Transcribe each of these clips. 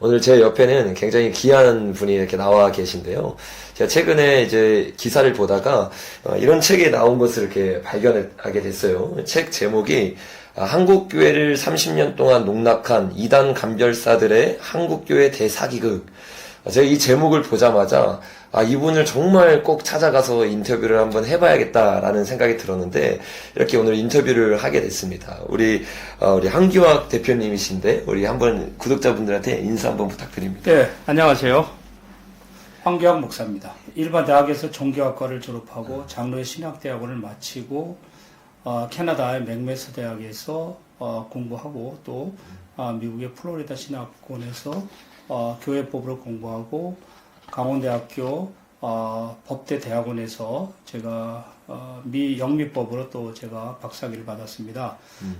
오늘 제 옆에는 굉장히 귀한 분이 이렇게 나와 계신데요. 제가 최근에 이제 기사를 보다가 어, 이런 책이 나온 것을 이렇게 발견하게 됐어요. 책 제목이 아, 한국교회를 30년 동안 농락한 이단 감별사들의 한국교회 대사기극. 아, 제가 이 제목을 보자마자 아, 이분을 정말 꼭 찾아가서 인터뷰를 한번 해봐야겠다라는 생각이 들었는데 이렇게 오늘 인터뷰를 하게 됐습니다. 우리 어, 우리 한기학 대표님이신데 우리 한번 구독자분들한테 인사 한번 부탁드립니다. 네, 안녕하세요. 황교학 목사입니다. 일반 대학에서 종교학과를 졸업하고 장로의 신학대학원을 마치고 어, 캐나다의 맥메스 대학에서 어, 공부하고 또 어, 미국의 플로리다 신학원에서 어, 교회법을 공부하고 강원대학교 어, 법대 대학원에서 제가 어, 미 영미법으로 또 제가 박사학위를 받았습니다.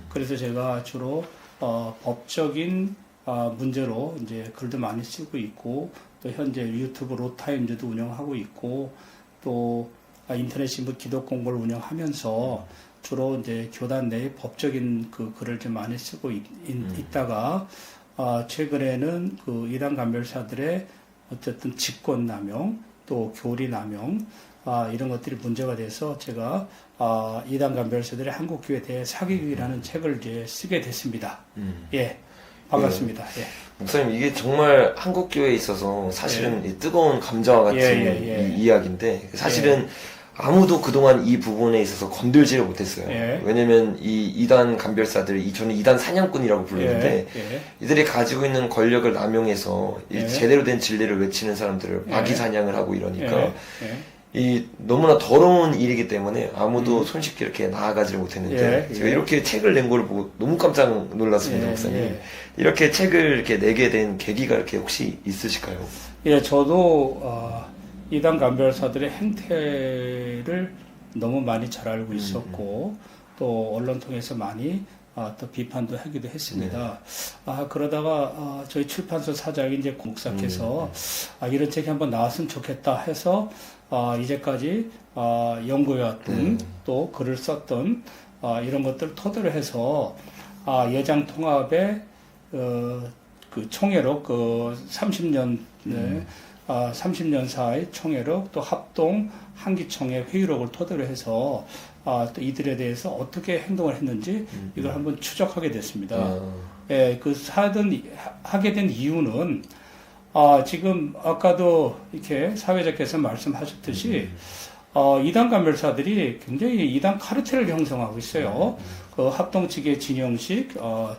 그래서 제가 주로 어, 법적인 어, 문제로 이제 글도 많이 쓰고 있고 또 현재 유튜브 로타임즈도 운영하고 있고 또 아, 인터넷 신문 기독 공부를 운영하면서 주로 이제 교단 내 법적인 그 글을 좀 많이 쓰고 있, 다가 아, 최근에는 그 이단 감별사들의 어쨌든 직권 남용 또 교리 남용 아, 이런 것들이 문제가 돼서 제가 아, 이단 감별사들의 한국 교회에 대해 사기극이라는 책을 이제 쓰게 됐습니다. 음. 예, 반갑습니다. 예. 목사님 이게 정말 한국 교회에 있어서 사실은 이 뜨거운 감자와 같은 예, 예, 예. 이 이야기인데 사실은 아무도 그동안 이 부분에 있어서 건들지를 못했어요. 예. 왜냐면 이 이단 감별사들, 이 저는 이단 사냥꾼이라고 부르는데 예, 예. 이들이 가지고 있는 권력을 남용해서 이 예. 제대로 된 진리를 외치는 사람들을 예. 마귀 사냥을 하고 이러니까 예, 예. 이 너무나 더러운 일이기 때문에 아무도 손쉽게 이렇게 나아가지를 못했는데 예, 제가 예. 이렇게 책을 낸 걸 보고 너무 깜짝 놀랐습니다, 예, 목사님. 예. 이렇게 책을 이렇게 내게 된 계기가 이렇게 혹시 있으실까요? 예, 저도 어, 이단 감별사들의 행태를 너무 많이 잘 알고 있었고 또 언론 통해서 많이 아, 또 비판도 하기도 했습니다. 아 그러다가 아, 저희 출판사 사장이 이제 목사께서 아, 이런 책이 한번 나왔으면 좋겠다 해서 아, 이제까지 아, 연구해왔던 또 글을 썼던 아, 이런 것들을 토대로 해서 아, 여장 통합의 어, 그 총회록 그 30년 네, 아, 30년 사이 총회록 또 합동 한기총회 회의록을 토대로 해서 아, 또 이들에 대해서 어떻게 행동을 했는지 이걸 한번 추적하게 됐습니다. 아, 예, 그 사든 하게 된 이유는 아, 지금 아까도 이렇게 사회자께서 말씀하셨듯이 어, 이단 감별사들이 굉장히 이단 카르텔을 형성하고 있어요. 그 합동 측의 진영식, 어,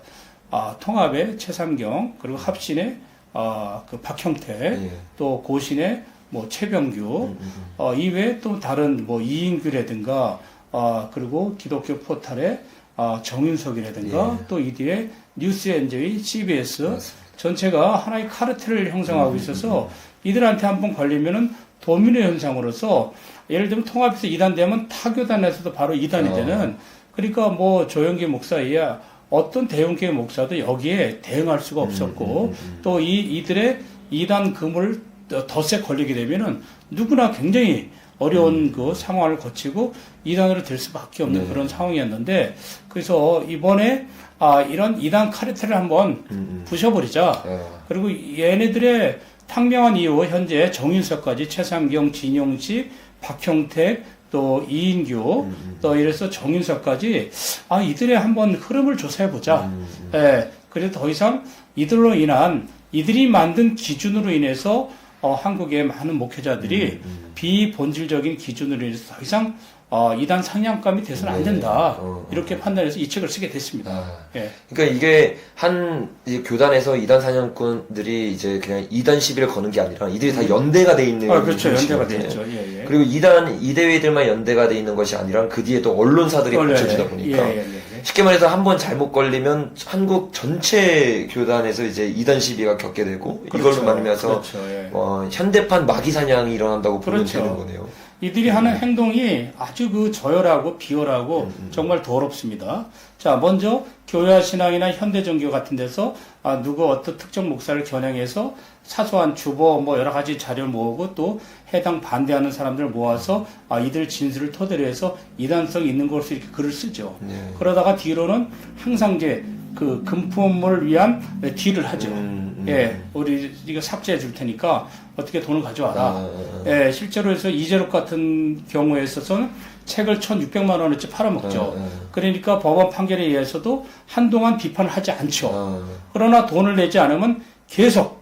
아, 통합의 최상경, 그리고 합신의 아, 그 박형태, 예. 또 고신의 뭐 최병규, 어, 이외에 또 다른 뭐 이인규라든가, 아, 그리고 기독교 포탈의 아, 정윤석이라든가, 예. 또 이뒤에 뉴스엔저의 CBS, 맞습니다. 전체가 하나의 카르텔을 형성하고 있어서 이들한테 한번 걸리면은 도미노 현상으로서 예를 들면 통합에서 이단되면 타교단에서도 바로 이단이 어. 되는 그러니까 뭐 조영기 목사이야 어떤 대형교회 목사도 여기에 대응할 수가 없었고 또 이 이들의 이단 금을 덫에 걸리게 되면은 누구나 굉장히 어려운 그 상황을 거치고 이단으로 될 수밖에 없는 네. 그런 상황이었는데 그래서 이번에 아 이런 이단 카르텔을 한번 음, 부셔버리자. 음. 그리고 얘네들의 탕명한 이후 현재 정윤석까지 최상경, 진용식, 박형택, 또 이인규, 음, 또 이래서 정윤석까지 아 이들의 한번 흐름을 조사해 보자. 음, 예. 그래서 더 이상 이들로 인한 이들이 만든 기준으로 인해서 어, 한국의 많은 목회자들이 음, 비본질적인 기준으로 인해서 더 이상 어, 이단 상향감이 돼서는 안 네. 된다. 어, 어. 이렇게 판단해서 이 책을 쓰게 됐습니다. 아. 예. 그러니까 이게 한 교단에서 이단 사냥꾼들이 이제 그냥 이단 시비를 거는 게 아니라 이들이 다 연대가 돼 있는 아, 그렇죠. 연대가 것 같아요. 되죠. 예, 예. 그리고 이단 이대회들만 연대가 돼 있는 것이 아니라 그 뒤에 또 언론사들이 원래, 받쳐주다 보니까 예, 예, 예, 예. 쉽게 말해서 한 번 잘못 걸리면 한국 전체 교단에서 이제 이단 시비가 겪게 되고 이걸로 그렇죠. 말미암아서 그렇죠. 예. 어, 현대판 마귀 사냥이 일어난다고 보면 그렇죠. 되는 거네요. 이들이 하는 행동이 아주 그 저열하고 비열하고 음, 정말 더럽습니다. 자, 먼저 교회와 신앙이나 현대 종교 같은 데서 아, 누구 어떤 특정 목사를 겨냥해서 사소한 주보 뭐 여러 가지 자료를 모으고 또 해당 반대하는 사람들을 모아서 아, 이들 진술을 토대로 해서 이단성 있는 것을 이렇게 글을 쓰죠. 네. 그러다가 뒤로는 항상 이제 그 금품을 위한 딜을 하죠. 음, 음. 예, 우리 이거 삭제해 줄 테니까 어떻게 돈을 가져와라. 아, 아, 아. 예, 실제로 해서 이재록 같은 경우에 있어서는 책을 1,600만 원어치 팔아먹죠. 아, 아. 그러니까 법원 판결에 의해서도 한동안 비판을 하지 않죠. 아, 그러나 돈을 내지 않으면 계속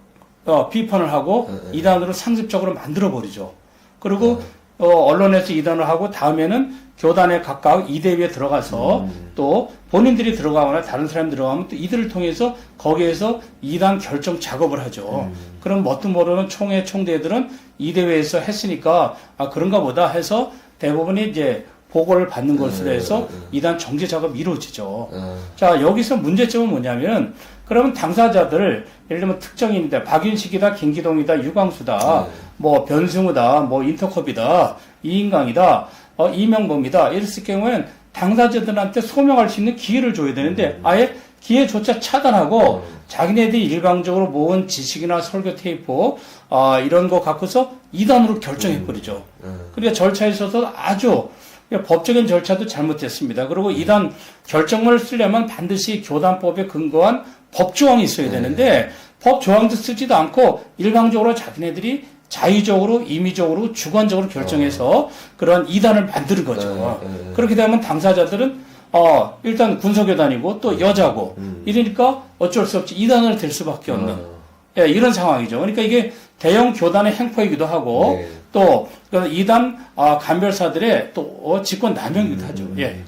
어, 비판을 하고 네, 네. 이단으로 상습적으로 만들어 버리죠. 그리고 어, 언론에서 이단을 하고 다음에는 교단에 각각 이대위에 들어가서 음. 또 본인들이 들어가거나 다른 사람이 들어가면 또 이들을 통해서 거기에서 이단 결정 작업을 하죠. 음. 그럼 뭣도 모르는 총회 총대들은 이대회에서 했으니까 아 그런가 보다 해서 대부분이 이제 보고를 받는 것으로 네, 해서 네, 네. 이단 정제 작업이 이루어지죠. 아, 자, 여기서 문제점은 뭐냐면, 그러면 당사자들, 예를 들면 특정인이다, 박윤식이다, 김기동이다, 유광수다, 네. 뭐 변승우다, 뭐 인터컵이다, 이인강이다, 어, 이명범이다, 이랬을 경우에는 당사자들한테 소명할 수 있는 기회를 줘야 되는데, 아예 기회조차 차단하고, 자기네들이 일방적으로 모은 지식이나 설교 테이프, 아, 이런 거 갖고서 이단으로 결정해버리죠. 아. 그러니까 절차에 있어서 아주 법적인 절차도 잘못됐습니다. 그리고 이단 결정문을 쓰려면 반드시 교단법에 근거한 법조항이 있어야 되는데 법조항도 쓰지도 않고 일방적으로 자기네들이 자의적으로 임의적으로 주관적으로 결정해서 그런 이단을 만드는 거죠. 네, 네, 네. 그렇게 되면 당사자들은 어 일단 군소교단이고 또 여자고 음. 이러니까 어쩔 수 없이 이단을 될 수밖에 없는 아. 예, 이런 상황이죠. 그러니까 이게 대형 교단의 행포이기도 하고 네. 또 이단 아, 간별사들의 또 어, 직권 남용이기도 하죠. 음. 예.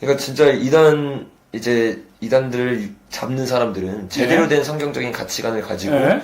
그러니까 진짜 이단 이제 이단들을 잡는 사람들은 제대로 된 성경적인 가치관을 가지고 예.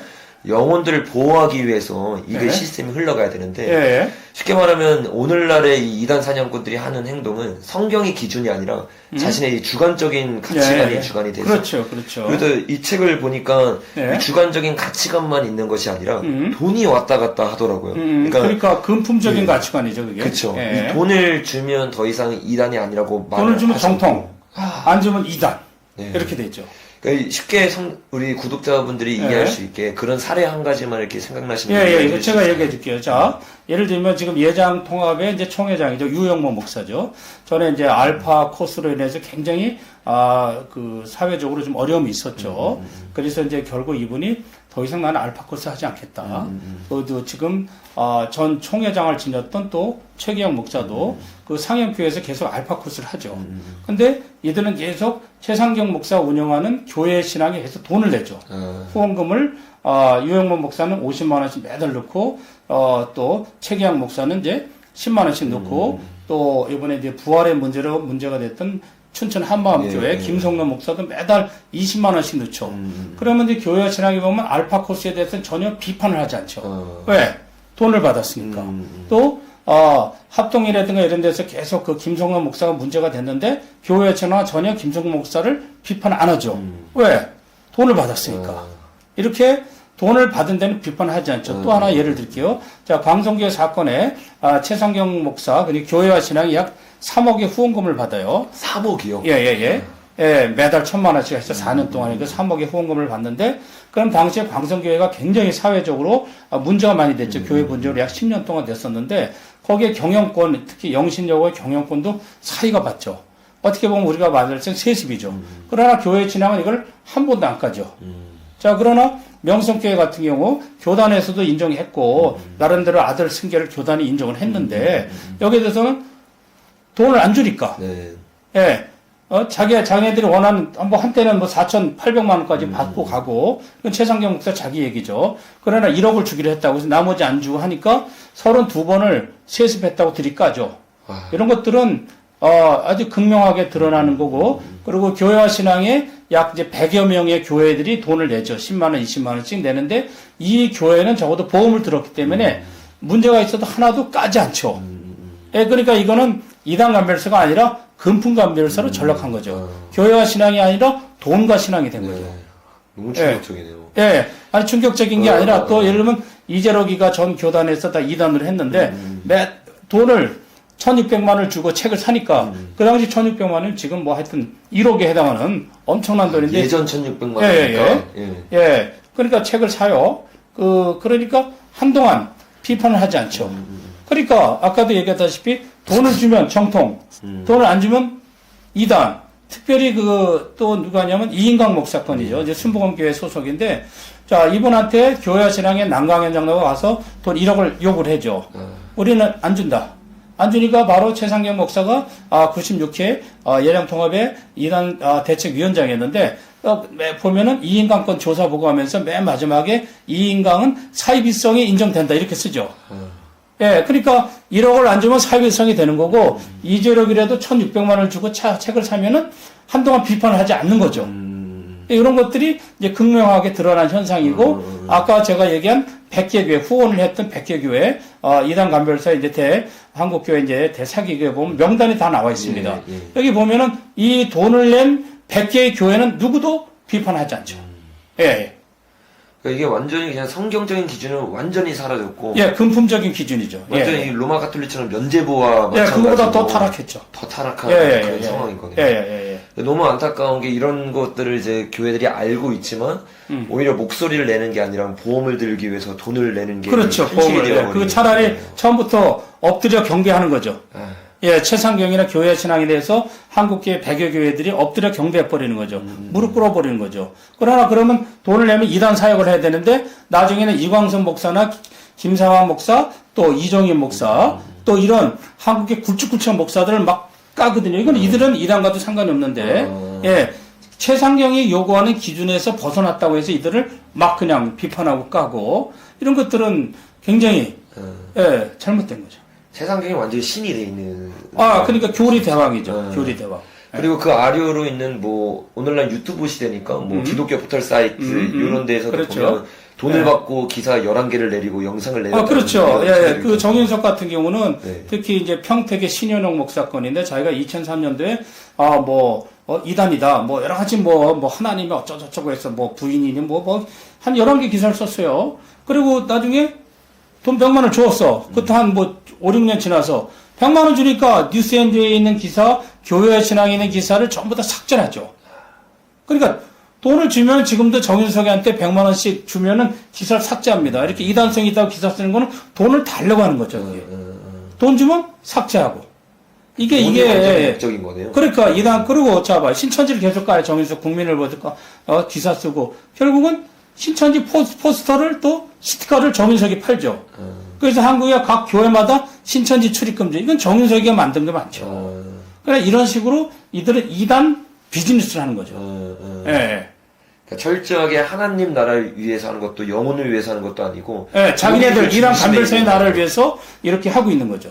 영혼들을 보호하기 위해서 이게 네. 시스템이 흘러가야 되는데 예. 쉽게 말하면 오늘날의 이 이단 사냥꾼들이 하는 행동은 성경이 기준이 아니라 자신의 이 주관적인 가치관이 음. 예, 예. 주관이 돼서 그렇죠. 그렇죠. 그래도 이 책을 보니까 예. 이 주관적인 가치관만 있는 것이 아니라 음. 돈이 왔다 갔다 하더라고요. 음, 그러니까 그러니까, 금품적인 예. 가치관이죠, 그게. 그렇죠. 예. 이 돈을 주면 더 이상 이단이 아니라고 말을 돈을 주면. 정통, 안 주면 이단. 네. 이렇게 되죠. 그러니까 쉽게 성- 우리 구독자분들이 예. 이해할 수 있게 그런 사례 한 가지만 이렇게 생각나시면 예, 예, 이거 제가 수 얘기해 줄게요. 자, 예를 들면 지금 예장 통합의 이제 총회장이죠. 유영모 목사죠. 전에 이제 알파 코스로 인해서 굉장히, 아, 그, 사회적으로 좀 어려움이 있었죠. 그래서 이제 결국 이분이 더 이상 나는 알파 코스 하지 않겠다. 그도 지금, 아, 전 총회장을 지녔던 또 최기영 목사도 그 상영교회에서 계속 알파 코스를 하죠. 근데 이들은 계속 최상경 목사 운영하는 교회 신앙에 계속 돈을 내죠. 아, 후원금을 어, 유영문 목사는 50만 원씩 매달 넣고 어, 또 최기양 목사는 이제 10만 원씩 넣고 또 이번에 이제 부활의 문제로 문제가 됐던 춘천 한마음교회 예, 예. 김성남 목사도 매달 20만 원씩 넣죠. 음, 그러면 이제 교회 신앙에 보면 알파 코스에 대해서는 전혀 비판을 하지 않죠. 어, 왜? 돈을 받았으니까. 음, 또, 어, 합동이라든가 이런 데서 계속 그 김성남 목사가 문제가 됐는데, 교회처나 전혀 김성남 목사를 비판 안 하죠. 음. 왜? 돈을 받았으니까. 어, 이렇게 돈을 받은 데는 비판하지 않죠. 또 음. 하나 예를 들게요. 자, 광성교회 사건에, 아, 최상경 목사, 그리고 교회와 신앙이 약 3억의 후원금을 받아요. 사복이요. 예, 예, 예. 예, 매달 천만 원씩 해서 4년 동안 그 3억의 후원금을 받는데, 그럼 당시에 광성교회가 굉장히 사회적으로 아, 문제가 많이 됐죠. 교회 문제로 약 10년 동안 됐었는데, 거기에 경영권, 특히 영신여고의 경영권도 사이가 받죠. 어떻게 보면 우리가 말할 땐 세습이죠. 그러나 교회 진앙은 이걸 한 번도 안 까죠. 자, 그러나 명성교회 같은 경우 교단에서도 인정했고, 나름대로 아들 승계를 교단이 인정을 했는데, 여기에 대해서는 돈을 안 주니까, 네. 예. 어, 자기, 자기네들이 원하는, 뭐, 한때는 뭐 4,800만 원까지 받고 가고, 그건 최상경 목사 자기 얘기죠. 그러나 1억을 주기로 했다고 해서 나머지 안 주고 하니까 32번을 세습했다고 들이까죠. 와. 이런 것들은, 어, 아주 극명하게 드러나는 거고, 그리고 교회와 신앙에 약 이제 100여 명의 교회들이 돈을 내죠. 10만 원, 20만 원씩 내는데, 이 교회는 적어도 보험을 들었기 때문에 문제가 있어도 하나도 까지 않죠. 예, 그러니까 이거는 이단 감별사가 아니라 금품 감별사로 전락한 거죠. 교회와 신앙이 아니라 돈과 신앙이 된 거죠. 네. 너무 충격적이네요. 예, 아니 충격적인 게 어, 아니라 어, 또 어. 예를 들면 이재록이가 전 교단에서 다 이단을 했는데 매 돈을 1600만 원을 주고 책을 사니까 그 당시 1600만 원은 지금 뭐 하여튼 1억에 해당하는 엄청난 돈인데 예전 1600만 예, 원이니까. 예, 예. 예, 그러니까 책을 사요. 그 그러니까 한동안 비판을 하지 않죠. 그러니까 아까도 얘기했다시피 돈을 주면 정통, 돈을 안 주면 이단. 특별히 그 또 누가 하냐면 이인강 목사건이죠. 이제 순복음 교회 소속인데 자 이분한테 교회 신앙의 난강현 장로가 와서 돈 1억을 요구를 해줘. 우리는 안 준다. 안 주니까 바로 최상경 목사가 아 96회 아, 예량통합의 이단 아, 대책위원장이었는데 어, 매- 보면은 이인강건 조사 보고하면서 맨 마지막에 이인강은 사이비성이 인정된다 이렇게 쓰죠. 예, 그러니까 1억을 안 주면 사회성이 되는 거고 이재력이라도 1,600만 원을 주고 차, 책을 사면은 한동안 비판을 하지 않는 거죠. 음, 이런 것들이 이제 극명하게 드러난 현상이고 아까 제가 얘기한 백개 교회 후원을 했던 백개 교회 어, 이단 간별사 이제 대 한국 교회 이제 대사기 교회 보면 명단이 다 나와 있습니다. 예, 예. 여기 보면은 이 돈을 낸 100개의 교회는 누구도 비판하지 않죠. 예, 예. 그러니까 이게 완전히 그냥 성경적인 기준은 완전히 사라졌고 예, 금품적인 기준이죠. 예. 완전히 이 로마 가톨릭처럼 면제부와 예, 그거보다 더 타락했죠. 더 타락한 예, 예, 그런 예, 상황이거든요. 예, 예, 예. 너무 안타까운 게 이런 것들을 이제 교회들이 알고 있지만 음. 오히려 목소리를 내는 게 아니라 보험을 들기 위해서 돈을 내는 게 그렇죠. 보험을. 예. 되어버리는 그 차라리 거예요. 처음부터 엎드려 경배하는 거죠. 아, 예, 최상경이나 교회 신앙에 대해서 한국계 백여 교회들이 엎드려 경배해 버리는 거죠. 무릎 꿇어 버리는 거죠. 그러나 그러면 돈을 내면 이단 사역을 해야 되는데 나중에는 이광선 목사나 김상환 목사 또 이정인 목사 또 이런 한국의 굵직굵직한 목사들을 막 까거든요. 이건 이들은 이단과도 상관이 없는데 어. 예. 최상경이 요구하는 기준에서 벗어났다고 해서 이들을 막 그냥 비판하고 까고 이런 것들은 굉장히 어. 예, 잘못된 거죠. 세상경이 완전히 신이 돼 있는 아, 그러니까 교리 대왕이죠. 음. 교리 대왕. 그리고 그 아래로 있는 뭐 오늘날 유튜브 시대니까 뭐 음. 기독교 포털 사이트 음, 음. 이런 데에서도 그렇죠. 보면 돈을 네. 받고 기사 11개를 내리고 영상을 내리고 아, 그렇죠. 예, 예. 그 정윤석 같은 경우는 네. 특히 이제 평택의 신현옥 목사건인데 자기가 2003년도에 아, 뭐, 어, 이단이다. 뭐, 여러 가지 뭐, 뭐, 하나님이 어쩌고저쩌고 해서 뭐, 부인이니 뭐, 뭐, 한 11개 기사를 썼어요. 그리고 나중에 돈 100만 원을 주었어. 그것도 한 뭐, 5, 6년 지나서 100만 원 주니까 뉴스엔드에 있는 기사, 교회 신앙에 있는 기사를 전부 다 삭제하죠. 그러니까 돈을 주면 지금도 정윤석이한테 100만 원씩 주면은 기사를 삭제합니다. 이렇게 이단성이 있다고 기사 쓰는 거는 돈을 달라고 하는 거죠. 그게. 돈 주면 삭제하고. 이게 이게 적인 거네요. 그러니까 이단 그리고 자봐 신천지를 계속 가요. 정윤석 국민을 보니까 어, 기사 쓰고 결국은 신천지 포스, 포스터를 또 스티커를 정윤석이 팔죠. 그래서 한국의 각 교회마다 신천지 출입금지 이건 정윤석이가 만든 게 많죠. 어, 그러니까 이런 식으로 이들은 이단 비즈니스를 하는 거죠. 어, 어. 예. 예. 그러니까 철저하게 하나님 나라를 위해서 하는 것도 영혼을 위해서 하는 것도 아니고 예, 자기네들 이란 있는 나라를 위해서 이렇게 하고 있는 거죠.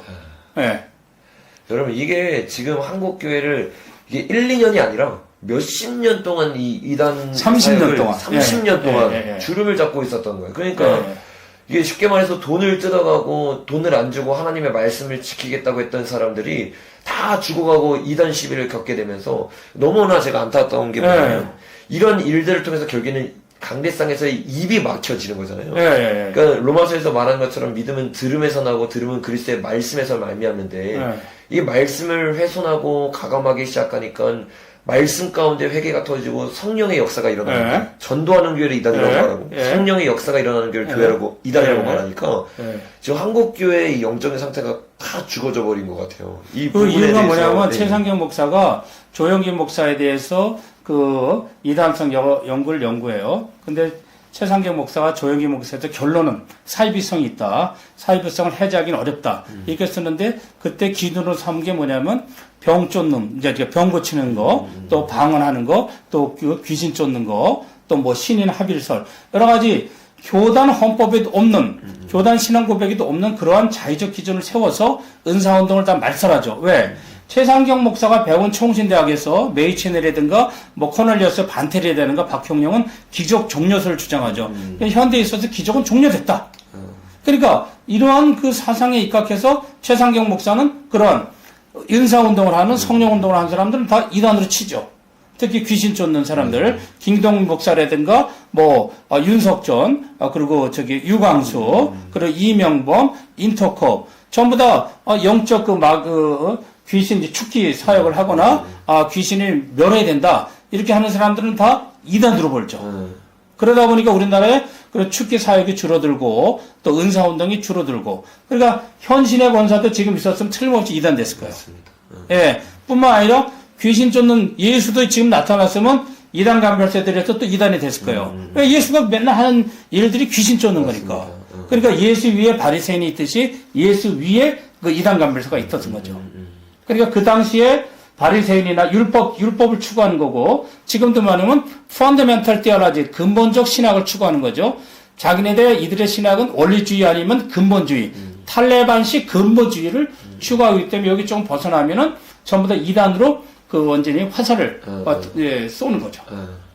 예. 여러분 이게 지금 한국 교회를 이게 1, 2년이 아니라 몇십 년 동안 이 이단 30년 사역을 동안. 30년 예, 동안 예, 예. 주름을 잡고 있었던 거예요. 그러니까 예. 이게 쉽게 말해서 돈을 뜯어가고 돈을 안 주고 하나님의 말씀을 지키겠다고 했던 사람들이 다 죽어가고 이단 시비를 겪게 되면서 너무나 제가 안타까운 게 뭐냐면 네. 이런 일들을 통해서 결국에는 강대상에서 입이 막혀지는 거잖아요. 예, 예, 예. 그러니까 로마서에서 말한 것처럼 믿음은 들음에서 나고 들음은 그리스도의 말씀에서 말미암는데 예. 이 말씀을 훼손하고 가감하기 시작하니까 말씀 가운데 회개가 터지고 성령의 역사가 일어나는 예. 전도하는 교회를 이단이라고 예. 말하고 예. 성령의 역사가 일어나는 교회를 예. 교회라고 이단이라고 예. 말하니까 예. 지금 한국 교회의 영적인 상태가 다 죽어져 버린 것 같아요. 이 그 이유가 뭐냐면 네. 최상경 목사가 조영기 목사에 대해서 그 이단성 여- 연구를 연구해요. 근데 최상경 목사가 조영기 목사한테 결론은 사이비성이 있다. 사이비성을 해제하기는 어렵다. 음. 이렇게 쓰는데 그때 기준으로 삼은 게 뭐냐면 병 쫓는 이제 병 고치는 거, 음. 또 방언하는 거, 또그 귀신 쫓는 거, 또 뭐 신인 합일설 여러 가지 교단 헌법에도 없는 음. 교단 신앙 고백에도 없는 그러한 자의적 기준을 세워서 은사 운동을 다 말살하죠. 왜? 최상경 목사가 배운 총신대학에서 메이체넬이라든가 뭐 코넬리어스 반테리라든가 박형룡은 기적 종려설을 주장하죠. 현대에 있어서 기적은 종려됐다. 그러니까 이러한 그 사상에 입각해서 최상경 목사는 그러 한 은사 운동을 하는 성령 운동을 하는 사람들은 다 이단으로 치죠. 특히 귀신 쫓는 사람들, 김동 목사라든가 뭐 어, 윤석전, 어, 그리고 저기 유광수, 그리고 이명범, 인터컵 전부 다 어, 영적 그 막 그 귀신 이제 축기 사역을 하거나 아 귀신이 멸해야 된다 이렇게 하는 사람들은 다 이단으로 볼죠. 음, 그러다 보니까 우리나라에 그 축기 사역이 줄어들고 또 은사 운동이 줄어들고 그러니까 현신의 권사도 지금 있었으면 틀림없이 이단됐을 거예요. 맞습니다. 예, 뿐만 아니라 귀신 쫓는 예수도 지금 나타났으면 이단 감별세들에서 또 이단이 됐을 거예요. 그러니까 예수가 맨날 하는 일들이 귀신 쫓는 거니까. 그러니까 예수 위에 바리새인이 있듯이 예수 위에 그 이단 감별세가 있었던 거죠. 그러니까 그 당시에 바리새인이나 율법 율법을 추구하는 거고 지금도 말하면 펀더멘탈 테어라지 근본적 신학을 추구하는 거죠. 자기네들 이들의 신학은 원리주의 아니면 근본주의, 탈레반식 근본주의를 추구하기 때문에 여기 좀 벗어나면은 전부 다 이단으로 그 원진이 화살을 어, 어, 예, 쏘는 거죠.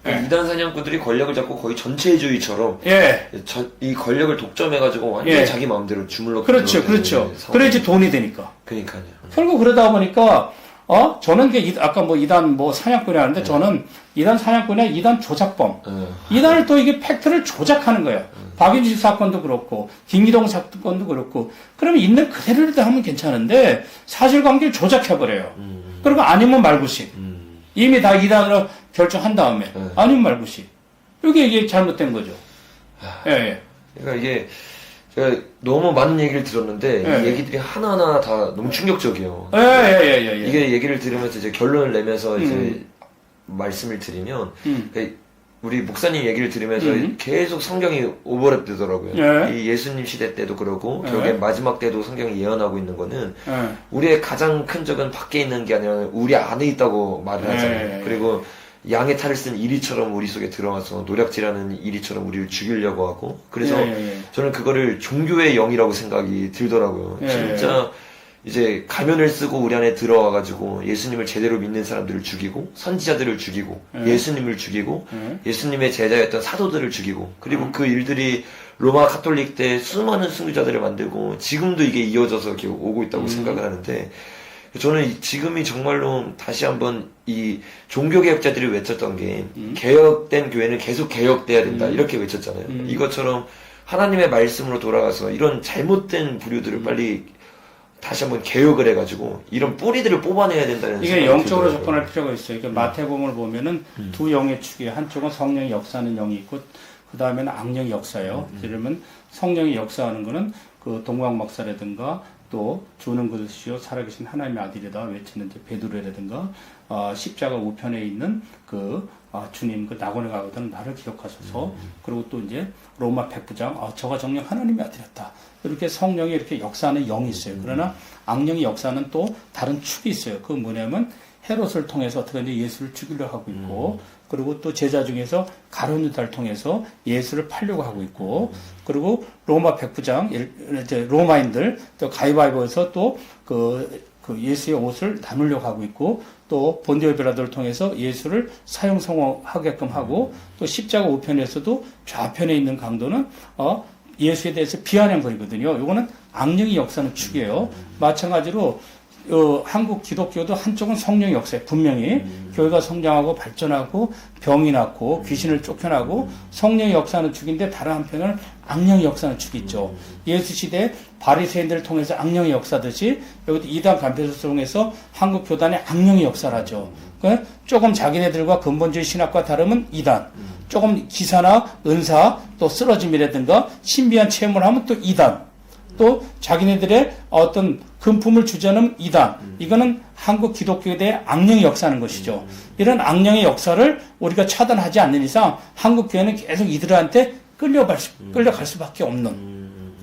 예. 이단 사냥꾼들이 권력을 잡고 거의 전체주의처럼 예, 저- 이 권력을 독점해가지고 완전히 예. 자기 마음대로 주물러 그렇죠, 그렇죠. 그래야지 돈이 되니까. 그러니까요. 결국 그러다 보니까 어 저는 그 이- 아까 뭐 이단 뭐 사냥꾼이 하는데 저는 이단 사냥꾼이 이단 조작범. 예. 이단을 또 이게 팩트를 조작하는 거예요. 박윤주 사건도 그렇고 김기동 사건도 그렇고 그러면 있는 그대로라도 하면 괜찮은데 사실관계를 조작해 버려요. 그리고 아니면 말고식. 음. 이미 다 이단으로 결정한 다음에 네. 아니면 말고식. 이게 이게 잘못된 거죠. 예, 예. 그러니까 이게 제가 너무 많은 얘기를 들었는데 예. 이 얘기들이 하나하나 다 너무 충격적이에요. 예, 예, 예, 예, 예. 이게 얘기를 들으면서 이제 결론을 내면서 이제 음. 말씀을 드리면 음. 그 우리 목사님 얘기를 들으면서 음. 계속 성경이 오버랩 되더라고요. 예. 이 예수님 시대 때도 그러고 예. 결국엔 마지막 때도 성경이 예언하고 있는 거는 예. 우리의 가장 큰 적은 밖에 있는 게 아니라 우리 안에 있다고 말을 하잖아요. 예. 그리고 양의 탈을 쓴 이리처럼 우리 속에 들어와서 노략질하는 이리처럼 우리를 죽이려고 하고 그래서 예, 예, 예. 저는 그거를 종교의 영이라고 생각이 들더라고요. 예. 진짜 이제 가면을 쓰고 우리 안에 들어와 가지고 예수님을 제대로 믿는 사람들을 죽이고 선지자들을 죽이고 예. 예수님을 죽이고 예. 예수님의 제자였던 사도들을 죽이고 음. 그리고 그 일들이 로마 카톨릭 때 수많은 순교자들을 만들고 지금도 이게 이어져서 오고 음. 있다고 생각을 하는데 저는 이- 지금이 정말로 다시 한번 이 종교개혁자들이 외쳤던 게 개혁된 교회는 계속 개혁돼야 된다 이렇게 외쳤잖아요. 음. 이것처럼 하나님의 말씀으로 돌아가서 이런 잘못된 부류들을 음. 빨리 다시 한번 개혁을 해가지고 이런 뿌리들을 뽑아내야 된다는 이게 영적으로 들더라고요. 접근할 필요가 있어요. 그러니까 마태복음을 보면은 두 영의 축이 한쪽은 성령이 역사하는 영이 있고 그 다음에는 악령이 역사예요. 그러면 성령이 역사하는 거는 그 동광 박사라든가 또 주는 그릇이요 살아계신 하나님의 아들이다. 외치는 이제 베드로라든가 어, 십자가 우편에 있는 그 아, 주님 그 낙원에 가거든 나를 기억하소서. 그리고 또 이제 로마 백부장 아, 저가 정령 하나님의 아들이었다. 이렇게 성령이 이렇게 역사하는 영이 있어요. 그러나 악령이 역사하는 또 다른 축이 있어요. 그 뭐냐면 헤롯을 통해서 어떻게 이제 예수를 죽이려 하고 있고 그리고 또 제자 중에서 가론유다를 통해서 예수를 팔려고 하고 있고 그리고 로마 백부장 일- 이제 로마인들 또 가위바위보에서 또그 그 예수의 옷을 나누려고 하고 있고 또 본디오 베라도를 통해서 예수를 사형 성공하게끔 하고 또 십자가 우편에서도 좌편에 있는 강도는 어 예수에 대해서 비아냥거리거든요. 이거는 악령이 역사는 축이에요. 마찬가지로 어, 한국 기독교도 한쪽은 성령 역사에 분명히 교회가 성장하고 발전하고 병이 낫고 귀신을 쫓겨나고 성령의 역사는 축인데 다른 한편은 악령의 역사는 축이 있죠. 예수 시대 바리새인들을 통해서 악령의 역사듯이 여기도 이단 간표를 통해서 한국 교단의 악령의 역사를 하죠. 그 조금 자기네들과 근본주의 신학과 다르면 이단, 조금 기사나 은사 또 쓰러짐이라든가 신비한 체험을 하면 또 이단, 또 자기네들의 어떤 금품을 주자는 이단. 이거는 한국 기독교에 대해 악령이 역사하는 것이죠. 이런 악령의 역사를 우리가 차단하지 않는 이상 한국 교회는 계속 이들한테 끌려갈, 수, 끌려갈 수밖에 없는.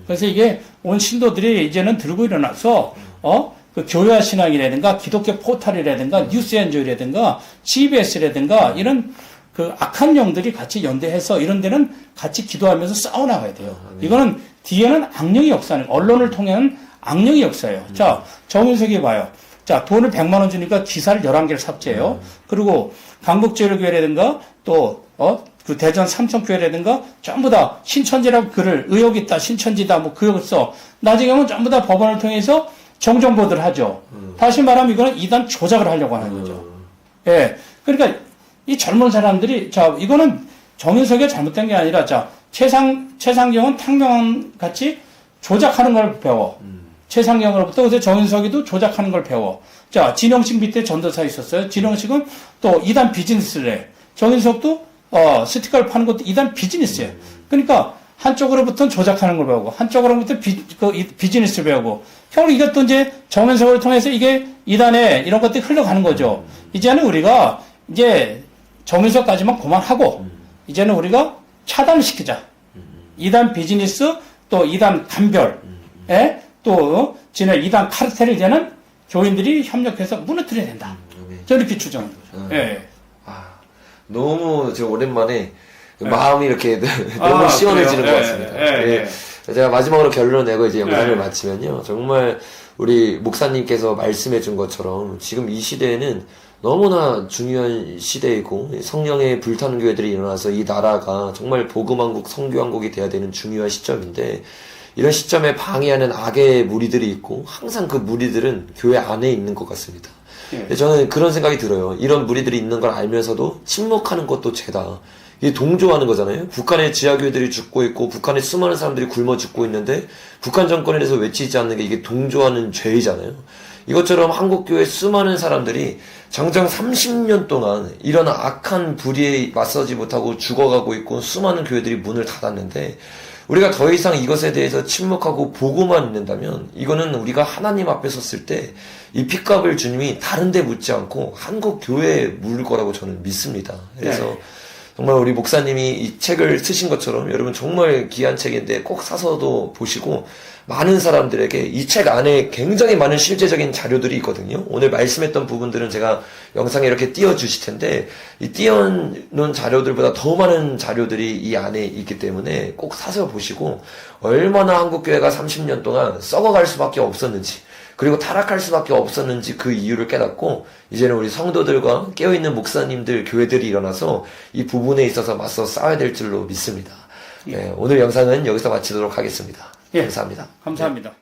그래서 이게 온 신도들이 이제는 들고 일어나서 어? 그 교회화 신앙이라든가 기독교 포탈이라든가 뉴스 엔조이라든가 GBS라든가 이런 그 악한 영들이 같이 연대해서 이런 데는 같이 기도하면서 싸워나가야 돼요. 이거는 뒤에는 악령의 역사는 언론을 통한 악령의 역사예요. 자, 정윤석이 봐요. 자, 돈을 100만 원 주니까 기사를 11개를 삭제해요. 그리고 강북제일교회라든가 또, 어, 그 대전 삼성교회라든가 전부 다 신천지라고 글을 의혹 있다, 신천지다, 뭐 그걸 써. 나중에 는 전부 다 법원을 통해서 정정보도를 하죠. 다시 말하면 이거는 이단 조작을 하려고 하는 거죠. 예. 그러니까 이 젊은 사람들이 자 이거는 정윤석이 잘못된 게 아니라 자 최상 최상경은 탕명한 같이 조작하는 걸 배워. 최상경으로부터 그래서 정윤석이도 조작하는 걸 배워. 자 진영식 밑에 전도사 있었어요. 진영식은 또 이단 비즈니스를 해. 정윤석도 어 스티커를 파는 것도 이단 비즈니스예요. 그러니까 한쪽으로부터는 조작하는 걸 배우고 한쪽으로부터 비, 그 이- 비즈니스 배우고 결국 이것도 이제 정면석을 통해서 이게 이단에 이런 것들이 흘러가는 거죠. 이제는 우리가 이제 정면석까지만 그만하고 이제는 우리가 차단을 시키자. 이단 비즈니스 또 이단 간별에 또 진행 이단 카르텔을 되는 교인들이 협력해서 무너뜨려야 된다. 저는 이렇게 추정합니다. 예. 아, 너무 제가 오랜만에 마음이 이렇게 너무 아, 시원해지는 그래요? 것 예, 같습니다. 예, 예. 제가 마지막으로 결론을 내고 이제 영상을 예. 마치면요. 정말 우리 목사님께서 말씀해 준 것처럼 지금 이 시대에는 너무나 중요한 시대이고 성령의 불타는 교회들이 일어나서 이 나라가 정말 복음왕국, 성교왕국이 돼야 되는 중요한 시점인데 이런 시점에 방해하는 악의 무리들이 있고 항상 그 무리들은 교회 안에 있는 것 같습니다. 예. 저는 그런 생각이 들어요. 이런 무리들이 있는 걸 알면서도 침묵하는 것도 죄다. 이게 동조하는 거잖아요. 북한의 지하교회들이 죽고 있고 북한의 수많은 사람들이 굶어 죽고 있는데 북한 정권에 대해서 외치지 않는 게 이게 동조하는 죄이잖아요. 이것처럼 한국 교회 수많은 사람들이 장장 30년 동안 이런 악한 불의에 맞서지 못하고 죽어가고 있고 수많은 교회들이 문을 닫았는데 우리가 더 이상 이것에 대해서 침묵하고 보고만 있는다면 이거는 우리가 하나님 앞에 섰을 때 이 핏값을 주님이 다른 데 묻지 않고 한국 교회에 물 거라고 저는 믿습니다. 그래서 네. 정말 우리 목사님이 이 책을 쓰신 것처럼 여러분 정말 귀한 책인데 꼭 사서도 보시고 많은 사람들에게 이 책 안에 굉장히 많은 실제적인 자료들이 있거든요. 오늘 말씀했던 부분들은 제가 영상에 이렇게 띄워주실 텐데 이 띄워놓은 자료들보다 더 많은 자료들이 이 안에 있기 때문에 꼭 사서 보시고 얼마나 한국교회가 30년 동안 썩어갈 수밖에 없었는지 그리고 타락할 수밖에 없었는지 그 이유를 깨닫고 이제는 우리 성도들과 깨어있는 목사님들 교회들이 일어나서 이 부분에 있어서 맞서 싸워야 될 줄로 믿습니다. 네, 오늘 영상은 여기서 마치도록 하겠습니다. 예. 감사합니다. 감사합니다.